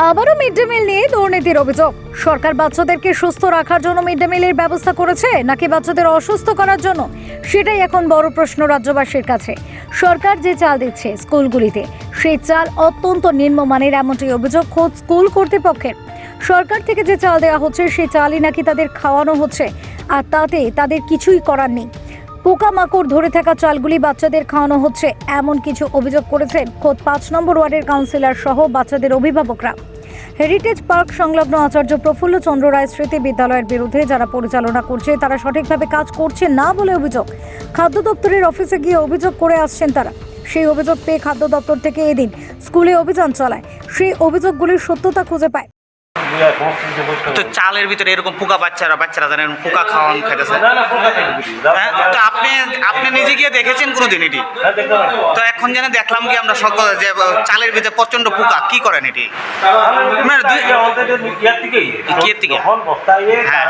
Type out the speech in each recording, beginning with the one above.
আবারও mid day meal নিয়ে দুর্নীতির অভিযোগ। সরকার বাচ্চাদেরকে সুস্থ রাখার জন্য মিড ডে মিলের ব্যবস্থা করেছে, নাকি বাচ্চাদের অসুস্থ করার জন্য? সেটাই এখন বড় প্রশ্ন রাজ্যবাসীর কাছে। সরকার যে চাল দিচ্ছে স্কুলগুলিতে, সেই চাল অত্যন্ত নিম্নমানের এমনটি অভিযোগ খোঁজ স্কুল কর্তৃপক্ষের। সরকার থেকে যে চাল দেওয়া হচ্ছে, সেই চালই নাকি তাদের খাওয়ানো হচ্ছে, আর তাতে তাদের কিছুই করার নেই। পোকামাকড় ধরে থাকা চালগুলি বাচ্চাদের খাওয়ানো হচ্ছে। এমন কিছু অভিযোগ করেছেন খোদ পাঁচ নম্বর ওয়ার্ডের কাউন্সিলর সহ বাচ্চাদের অভিভাবকরা। হেরিটেজ পার্ক সংলগ্ন আচার্য প্রফুল্ল চন্দ্র রায় স্মৃতি বিদ্যালয়ের বিরুদ্ধে যারা পরিচালনা করছে, তারা সঠিকভাবে কাজ করছে না বলে অভিযোগ। খাদ্য দপ্তরের অফিসে গিয়ে অভিযোগ করে আসছেন তারা। সেই অভিযোগ পেয়ে খাদ্য দপ্তর থেকে এদিন স্কুলে অভিযান চালায়। সেই অভিযোগগুলির সত্যতা খুঁজে পায়। তো চালের ভিতরে এরকম পোকা বাচ্চারা বাচ্চারা জানেন, পোকা খাওয়ান খাইতেছে। হ্যাঁ। তো আপনি আপনি নিজে গিয়ে দেখেছেন কোনোদিন এটি? তো এখন যেন দেখলাম কি আমরা সকল যে চালের ভিতরে প্রচণ্ড পোকা, কি করেন এটি? মানে হ্যাঁ।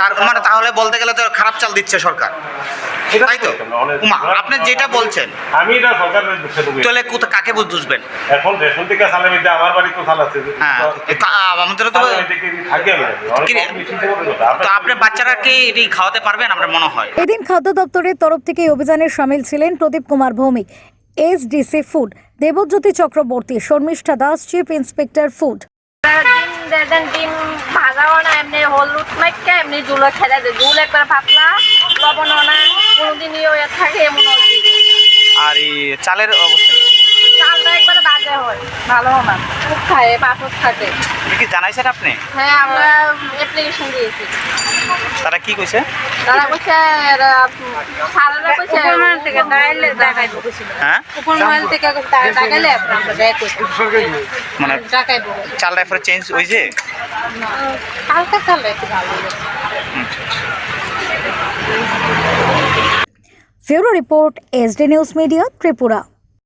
তার মানে তাহলে বলতে গেলে তো খারাপ চাল দিচ্ছে সরকার। তাই তো? উমা আপনি যেটা বলছেন আমি এটা দেবো। তাহলে কোথা কাকে বুঝবেন? এখন রেশন থেকে আমার বাড়ি তো চাল আছে। হ্যাঁ তা- আমাদেরও তো কি কি-। তো। আপনি বাচ্চারাকে এটি খাওয়াতে পারবেন? আমার মনে হয়। এদিন খাদ্য দপ্তরের তরফ থেকে অভিযানে সামিল ছিলেন Pradip Kumar Bhowmik SDC food Debjyoti Chakraborty Sharmistha Das chief inspector food. ডিম ভাজাও না এমনি হলুদ মাইকা এমনি জুলো খেলে দেয় জুল একবার পাতলা লবণও না কোনোদিনই থাকে এমন আর এই চালের অবস্থা চালটা একবারে বাজে হয় ভালো না খুব খায় পাথর থাকে। আপনি কি জানাইছেন আপনি? হ্যাঁ আমরা অ্যাপ্লিকেশন দিয়েছি। তারা কি কইছে? তারা সারারা থেকে দেখাইবো হ্যাঁ? থেকে দেখ মানে দেখাইবো চেঞ্জ হয়েছে? কালকে চালে ভালো ফিউরো report SD news media Tripura